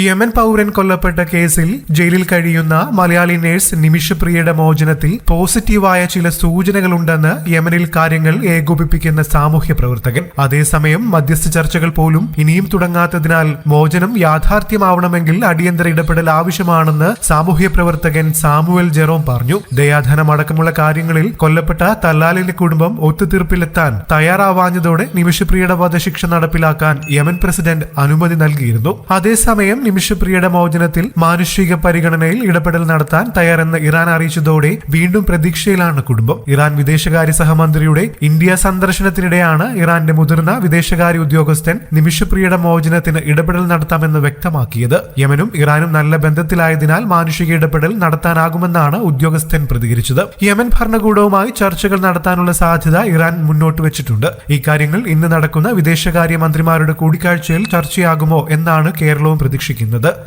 Yemen പൗരൻ കൊല്ലപ്പെട്ട കേസിൽ ജയിലിൽ കഴിയുന്ന മലയാളി നേഴ്സ് നിമിഷപ്രിയയുടെ മോചനത്തിൽ പോസിറ്റീവായ ചില സൂചനകളുണ്ടെന്ന് യമനിൽ കാര്യങ്ങൾ ഏകോപിപ്പിക്കുന്ന സാമൂഹ്യ പ്രവർത്തകൻ. അതേസമയം മധ്യസ്ഥ ചർച്ചകൾ പോലും ഇനിയും തുടങ്ങാത്തതിനാൽ മോചനം യാഥാർത്ഥ്യമാവണമെങ്കിൽ അടിയന്തര ഇടപെടൽ ആവശ്യമാണെന്ന് സാമൂഹ്യ പ്രവർത്തകൻ സാമുവൽ ജെറോം പറഞ്ഞു. ദയാധനം അടക്കമുള്ള കാര്യങ്ങളിൽ കൊല്ലപ്പെട്ട തല്ലാലിന്റെ കുടുംബം ഒത്തുതീർപ്പിലെത്താൻ തയ്യാറാവാഞ്ഞതോടെ നിമിഷപ്രിയയുടെ വധശിക്ഷ നടപ്പിലാക്കാൻ യമൻ പ്രസിഡന്റ് അനുമതി നൽകിയിരുന്നു. അതേസമയം നിമിഷപ്രിയയുടെ മോചനത്തിൽ മാനുഷിക പരിഗണനയിൽ ഇടപെടൽ നടത്താൻ തയ്യാറെന്ന് ഇറാൻ അറിയിച്ചതോടെ വീണ്ടും പ്രതീക്ഷയിലാണ് കുടുംബം. ഇറാൻ വിദേശകാര്യ സഹമന്ത്രിയുടെ ഇന്ത്യ സന്ദർശനത്തിനിടെയാണ് ഇറാന്റെ മുതിർന്ന വിദേശകാര്യ ഉദ്യോഗസ്ഥൻ നിമിഷപ്രിയയുടെ മോചനത്തിന് ഇടപെടൽ നടത്താമെന്ന് വ്യക്തമാക്കിയത്. യമനും ഇറാനും നല്ല ബന്ധത്തിലായതിനാൽ മാനുഷിക ഇടപെടൽ നടത്താനാകുമെന്നാണ് ഉദ്യോഗസ്ഥൻ പ്രതികരിച്ചത്. യമൻ ഭരണകൂടവുമായി ചർച്ചകൾ നടത്താനുള്ള സാധ്യത ഇറാൻ മുന്നോട്ട് വെച്ചിട്ടുണ്ട്. ഇക്കാര്യങ്ങൾ ഇന്ന് നടക്കുന്ന വിദേശകാര്യ മന്ത്രിമാരുടെ കൂടിക്കാഴ്ചയിൽ ചർച്ചയാകുമോ എന്നാണ് കേരളവും പ്രതീക്ഷിക്കുന്നത്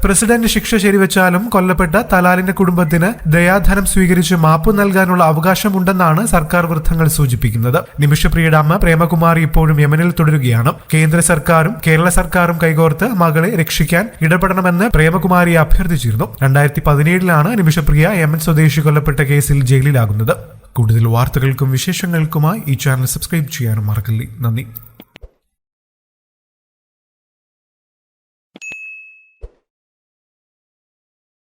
പ്രസിഡന്റ് ശിക്ഷ ശരിവെച്ചാലും കൊല്ലപ്പെട്ട തലാലിന്റെ കുടുംബത്തിന് ദയാധനം സ്വീകരിച്ച് മാപ്പ് നൽകാനുള്ള അവകാശമുണ്ടെന്നാണ് സർക്കാർ വൃത്തങ്ങൾ സൂചിപ്പിക്കുന്നത്. നിമിഷപ്രിയയുടെ അമ്മ പ്രേമകുമാരി ഇപ്പോഴും യമനിൽ തുടരുകയാണ്. കേന്ദ്ര സർക്കാരും കേരള സർക്കാരും കൈകോർത്ത് മകളെ രക്ഷിക്കാൻ ഇടപെടണമെന്ന് പ്രേമകുമാരി അഭ്യർത്ഥിച്ചിരുന്നു. രണ്ടായിരത്തി പതിനേഴിലാണ് നിമിഷപ്രിയ യമൻ സ്വദേശി കൊല്ലപ്പെട്ട കേസിൽ ജയിലിലാകുന്നത്. കൂടുതൽ വാർത്തകൾക്കും വിശേഷങ്ങൾക്കുമായി ഈ ചാനൽ സബ്സ്ക്രൈബ് ചെയ്യാനും മറക്കല്ലേ. നന്ദി.